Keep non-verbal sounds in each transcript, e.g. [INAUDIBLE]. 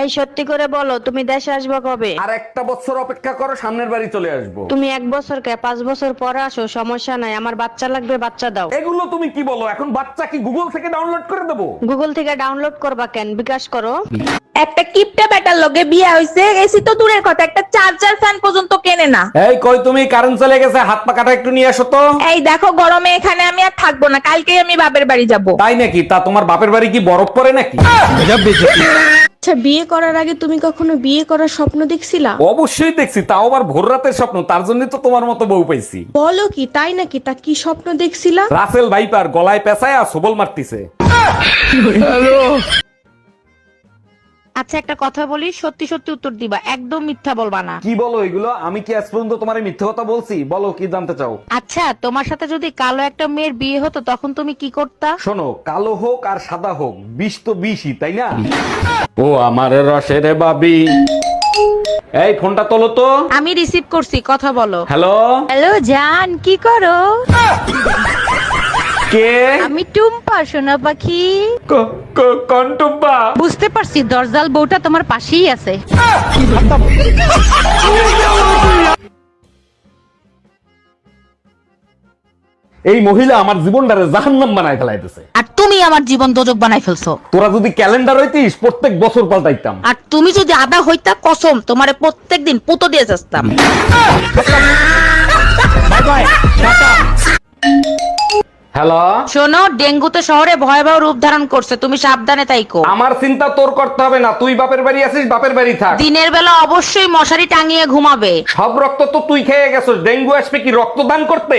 এই সত্যি করে বলো তুমি দেশে আসবে কবে? আর একটা বছর অপেক্ষা করো সামনের বাড়ি চলে আসব। তুমি এক বছর কে পাঁচ বছর পরে আসো সমস্যা নাই আমার বাচ্চা লাগবে বাচ্চা দাও। এগুলো তুমি কি বলো এখন বাচ্চা কি গুগল থেকে ডাউনলোড করে দেবো? গুগল থেকে ডাউনলোড করবা কেন? বিকাশ করো। একটা কিপটা বেটার লগে বিয়ে হইছে এসি তো দূরের কথা একটা চার্জার ফ্যান পর্যন্ত কেনে না। এই কই তুমি? কারেন্ট চলে গেছে হাত পা কাটা একটু নিয়ে আসো তো। এই দেখো গরমে এখানে আমি আর থাকব না কালকেই আমি বাপের বাড়ি যাব। তাই নাকি? তা তোমার বাপের বাড়ি কি বরফ পড়ে নাকি? আচ্ছা বিয়ে করার আগে তুমি কখনো বিয়ে করার স্বপ্ন দেখছিলা? অবশ্যই দেখছি তাও আবার ভোর রাতের স্বপ্ন তার জন্য তো তোমার মতো বউ পাইছি। বলো কি তাই নাকি? তা কি স্বপ্ন দেখছিলা? রাসেল ভাইপার গলায় পেঁচায় আর সবল মারতিছে। আচ্ছা একটা কথা বলি সত্যি সত্যি উত্তর দিবা একদম মিথ্যা বলবা না। কি বলো এগুলো? আমি কি আজ পর্যন্ত তোমার মিথ্যা কথা বলছি? বলো কি জানতে চাও? আচ্ছা তোমার সাথে যদি কালো একটা মেয়ের বিয়ে হতো তখন তুমি কি করতা? শোনো কালো হোক আর সাদা হোক বিষ তো বিষই তাই না? ও আমার রসের বাবি। এই ফোনটা তোলো তো। আমি রিসিভ করছি কথা বলো। হ্যালো হ্যালো জান কি করো? কে? আমি টুম্পা সোনা পাখি। কন্টুব্বা বুঝতে পারছি দরজাল বউটা তোমার পাশেই আছে। এই মহিলা আমার জীবনটারে জাহান্নাম বানায় ফেলাইতেছে। আর তুমি আমার জীবন দোজক বানাই ফেলছো। তোরা যদি ক্যালেন্ডার হইতিস প্রত্যেক বছর পাল্টাইতাম। আর তুমি যদি আদা হইতা কসম তোমারে প্রত্যেকদিন পুতো দিয়ে যাস্তাম। হ্যালো? শোনো ডেঙ্গু তো শহরে ভয়াবহ রূপ ধারণ করছে তুমি সাবধানে তাইকো আমার চিন্তা তোর করতে হবে না তুই বাপের বাড়ি আছিস বাপের বাড়ি থাক। দিনের বেলা অবশ্যই মশারি টাঙিয়ে ঘুমাবে। সব রক্ত তো তুই খেয়ে গেছিস ডেঙ্গু আসবে কি রক্তদান করতে?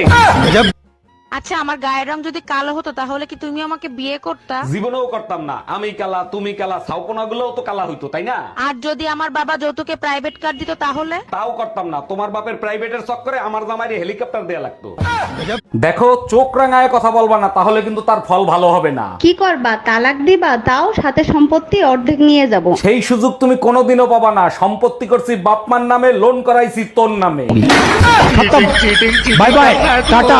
আচ্ছা আমার গায়ের রং যদি কালো হতো তাহলে কি তুমি আমাকে বিয়ে করতা? জীবনেও করতাম না। আমি কালা তুমি কালা সাউপনা গুলোও তো কালা হইতো তাই না? আর যদি আমার বাবা যৌতুকে প্রাইভেট কার দিত তাহলে? তাও করতাম না। তোমার বাপের প্রাইভেটের চক্করে আমার জামাইরে হেলিকপ্টার দেয়া লাগতো। দেখো চোখ রাঙায় কথা বলবা না তাহলে কিন্তু তার ফল ভালো হবে না। কি করবা? তালাক দিবা? তাও সাথে সম্পত্তি অর্ধেক নিয়ে যাব। সেই সুযোগ তুমি কোনোদিনও পাবা না। সম্পত্তি করছি বাপমার নামে লোন করাইছি তোর নামে। Bye bye tata.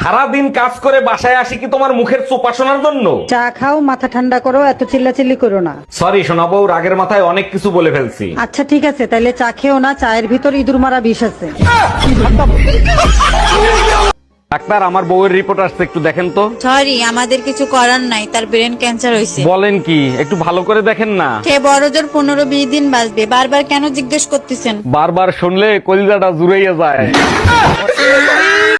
সারাদিন কাজ করে বাসায় আসি কি তোমার মুখের চোপা শোনার জন্য? চা খাও মাথা ঠান্ডা করো এত চিল্লাচিল্লি করো না। সরি শোনাবো রাগের মাথায় অনেক কিছু বলে ফেলছি। আচ্ছা ঠিক আছে তাইলে চা খেও না চায়ের ভিতর ইঁদুর মারা বিষ আছে। ডাক্তার আমার বউয়ের রিপোর্ট আসছে একটু দেখেন তো। সরি আমাদের কিছু করার নাই তার ব্রেন ক্যান্সার হয়েছে বলেন কি একটু ভালো করে দেখেন না। সে বড় জোর পনেরো বিশ দিন বাঁচবে বারবার কেন জিজ্ঞেস করতেছেন? বারবার শুনলে কলিজাটা জুড়াইয়া যায়। [LAUGHS]